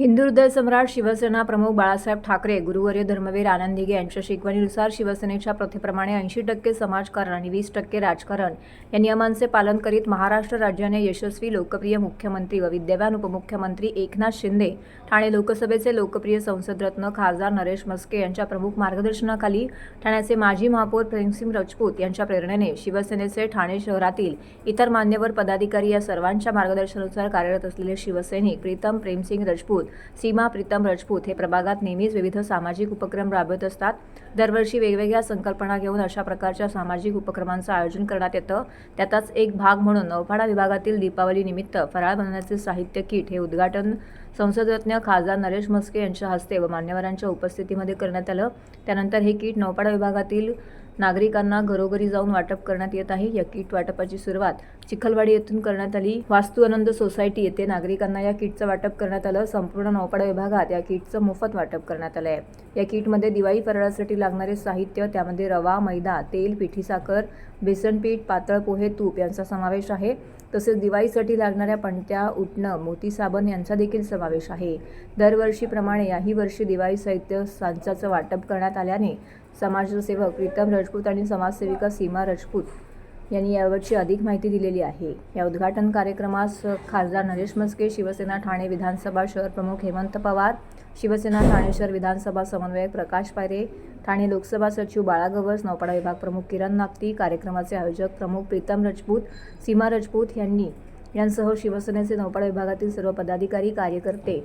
हिंदू हृदय सम्राट शिवसेना प्रमुख बाळासाहेब ठाकरे गुरुवर्य धर्मवीर आनंदिगे यांच्या शिकवणीनुसार शिवसेनेच्या प्रथेप्रमाणे ऐंशी टक्के समाजकारण आणि वीस टक्के राजकारण या नियमांचे पालन करीत महाराष्ट्र राज्याने यशस्वी लोकप्रिय मुख्यमंत्री व विद्यमान उपमुख्यमंत्री एकनाथ शिंदे ठाणे लोकसभेचे लोकप्रिय संसदरत्न खासदार नरेश मस्के यांच्या प्रमुख मार्गदर्शनाखाली ठाण्याचे माजी महापौर प्रेमसिंग राजपूत यांच्या प्रेरणेने शिवसेनेचे ठाणे शहरातील इतर मान्यवर पदाधिकारी या सर्वांच्या मार्गदर्शनानुसार कार्यरत असलेले शिवसैनिक प्रीतम प्रेमसिंग राजपूत सीमा प्रीतम राजपूत हे प्रभागात नेहमीच विविध सामाजिक उपक्रम राबवत असतात. दरवर्षी वेगवेगळ्या संकल्पना घेऊन अशा प्रकारच्या सामाजिक उपक्रमांचं आयोजन करण्यात येतं. त्याचाच एक भाग म्हणून नौपाडा विभागातील दीपावली निमित्त फराळ बनवण्याचे साहित्य किट हे उद्घाटन संसदरत्न खासदार नरेश मस्के यांच्या हस्ते व मान्यवरांच्या उपस्थितीमध्ये करण्यात आलं. त्यानंतर हे किट नौपाडा विभागातील नागरिकांना घरोघरी जाऊन वाटप करण्यात येत आहे. या किट वाटपाची सुरुवात चिखलवाडी येथून करण्यात आली. वास्तू आनंद सोसायटी येथे नागरिकांना या किटचं वाटप करण्यात आलं. संपूर्ण नौपाडा विभागात या किटचं मोफत वाटप करण्यात आलं आहे या किटमध्ये दिवाळी फराळासाठी लागणारे साहित्य त्यामध्ये रवा मैदा तेल पिठी साखर बेसन पीठ पातळ पोहे तूप यांचा समावेश आहे. तसेच दिवाळीसाठी लागणाऱ्या पणत्या उटणं मोती साबण यांचा देखील समावेश आहे. दरवर्षीप्रमाणे याही वर्षी दिवाळी साहित्य सांचाचं वाटप करण्यात आल्याने समाजसेवक प्रीतम राजपूत आणि समाजसेविका सीमा राजपूत यांनी यावरची अधिक माहिती दिलेली आहे. या उद्घाटन कार्यक्रमास खासदार नरेश मस्के शिवसेना ठाणे विधानसभा शहर प्रमुख हेमंत पवार शिवसेना ठाणे शहर विधानसभा समन्वयक प्रकाश पायरे ठाणे लोकसभा सचिव बाळा गवस नौपाडा विभाग प्रमुख किरण नागती कार्यक्रमाचे आयोजक प्रमुख प्रीतम राजपूत सीमा राजपूत यांनी यांसह शिवसेनेचे नौपाडा विभागातील सर्व पदाधिकारी कार्यकर्ते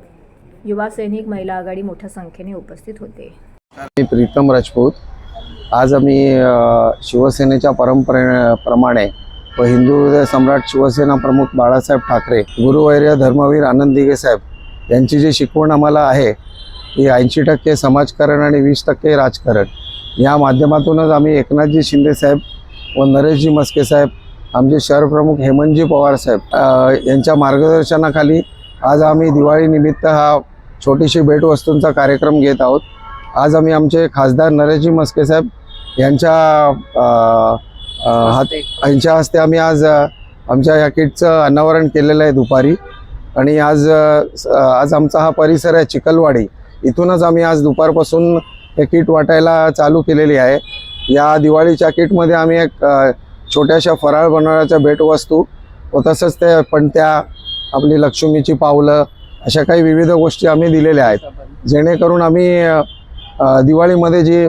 युवा सैनिक महिला आघाडी मोठ्या संख्येने उपस्थित होते. मी प्रीतम राजपूत. आज आम्ही शिवसेनेच्या परंपरे प्रमाणे व हिंदू हृदय सम्राट शिवसेना प्रमुख बाळासाहेब ठाकरे गुरुवैर्य धर्मवीर आनंद दिघे साहेब यांची जी शिकवण आम्हाला आहे ती ऐंशी टक्के समाजकारण आणि वीस टक्के राजकारण. या माध्यमातूनच आम्ही एकनाथजी शिंदे साहेब व नरेशजी मस्के साहेब आमचे शहरप्रमुख हेमंतजी पवार साहेब यांच्या मार्गदर्शनाखाली आज आम्ही दिवाळीनिमित्त हा छोटीशी भेटवस्तूंचा कार्यक्रम घेत आहोत. आज आम्ही आमचे खासदार नरेशजी मस्के साहेब यांच्या हात यांच्या हस्ते आम्ही आज आमच्या या किटचं अनावरण केलेलं आहे दुपारी. आणि आज आज आमचा हा परिसर आहे चिखलवाडी इथूनच आम्ही आज दुपारपासून हे किट वाटायला चालू केलेली आहे. या दिवाळीच्या किटमध्ये आम्ही एक छोट्याशा फराळ बनवण्याच्या भेटवस्तू व तसंच ते पणत्या आपली लक्ष्मीची पावलं अशा काही विविध गोष्टी आम्ही दिलेल्या आहेत. जेणेकरून आम्ही दिवाळीमध्ये जी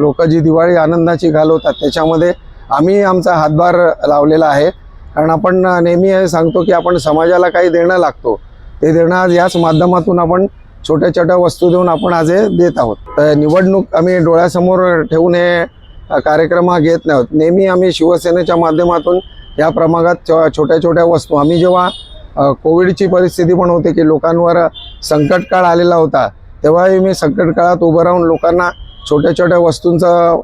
लोक जी दिवाळी आनंदाची घालवतात त्याच्यामध्ये आम्ही आमचा हातभार लावलेला आहे. कारण आपण नेहमी हे सांगतो की आपण समाजाला काही देणं लागतो. ते देणं आज याच माध्यमातून आपण छोट्या छोट्या वस्तू देऊन आपण आज हे देत आहोत. निवडणूक आम्ही डोळ्यासमोर ठेवून हे कार्यक्रम हा घेत नाही आहोत. नेहमी आम्ही शिवसेनेच्या माध्यमातून या प्रमागात छोट्या छोट्या वस्तू. आम्ही जेव्हा कोविडची परिस्थिती पण होते की लोकांवर संकट काळ आलेला होता तेव्हाही मी संकट काळात उभं राहून लोकांना छोट्या छोट्या वस्तूंचं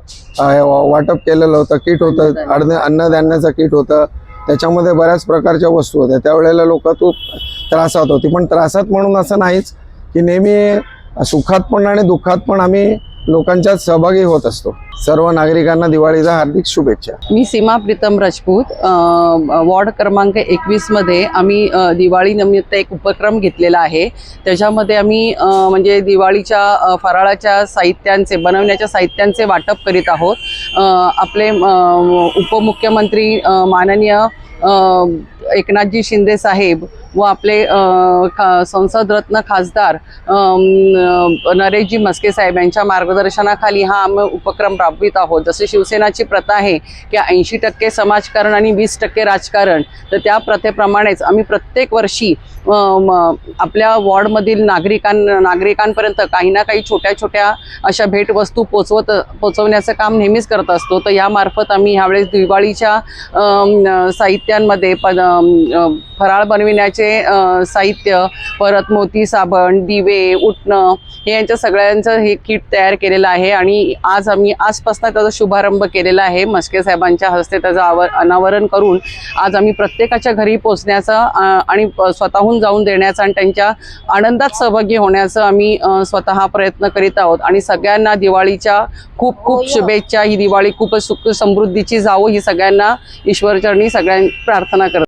वाटप केलेलं होतं किट होतं अन्न अन्नधान्याचं किट होतं. त्याच्यामध्ये बऱ्याच प्रकारच्या वस्तू होत्या. त्यावेळेला लोक खूप त्रासात होती. पण त्रासात म्हणून असं नाहीच की नेहमी सुखात पण आणि दुःखात पण आम्ही लोकांच्यात सहभागी होत असतो. सर्व नागरिकांना दिवाळीचा हार्दिक शुभेच्छा. मी सीमा प्रीतम राजपूत वॉर्ड क्रमांक एकवीसमध्ये आम्ही दिवाळी निमित्त एक उपक्रम घेतलेला आहे. त्याच्यामध्ये आम्ही म्हणजे दिवाळीच्या फराळाच्या साहित्यांचे बनवण्याच्या साहित्यांचे वाटप करीत आहोत. आपले उपमुख्यमंत्री माननीय एकनाथजी शिंदे साहेब व आपले खा संसदरत्न खासदार नरेशजी मस्के साहेब यांच्या मार्गदर्शनाखाली हा आम्ही उपक्रम राबवित आहोत. जसे शिवसेनाची प्रथा आहे की ऐंशी टक्के समाजकारण आणि वीस टक्के राजकारण तर त्या प्रथेप्रमाणेच आम्ही प्रत्येक वर्षी म, आपल्या वॉर्डमधील नागरिकां नागरिकांपर्यंत काही ना काही छोट्या छोट्या अशा भेटवस्तू पोचवत पोचवण्याचं काम नेहमीच करत असतो. तर यामार्फत आम्ही ह्यावेळेस दिवाळीच्या साहित्यांमध्ये पद फराळ बनविण्याचे अ, साहित्य परत मोती साबण दिवे उटणं हे यांच्या सगळ्यांचं हे किट तयार केलेलं आहे आणि आज आम्ही आजपासून त्याचा शुभारंभ केलेला आहे. मस्के साहेबांच्या हस्ते त्याचं आवर अनावरण करून आज आम्ही प्रत्येकाच्या घरी पोचण्याचा आणि स्वतःहून जाऊन देण्याचा आणि त्यांच्या आनंदात सहभागी होण्याचं आम्ही स्वतः प्रयत्न करीत आहोत. आणि सगळ्यांना दिवाळीच्या खूप खूप शुभेच्छा. ही दिवाळी खूपच सुख समृद्धीची जावो. ही सगळ्यांना ईश्वरचरणी सगळ्यां प्रार्थना करत.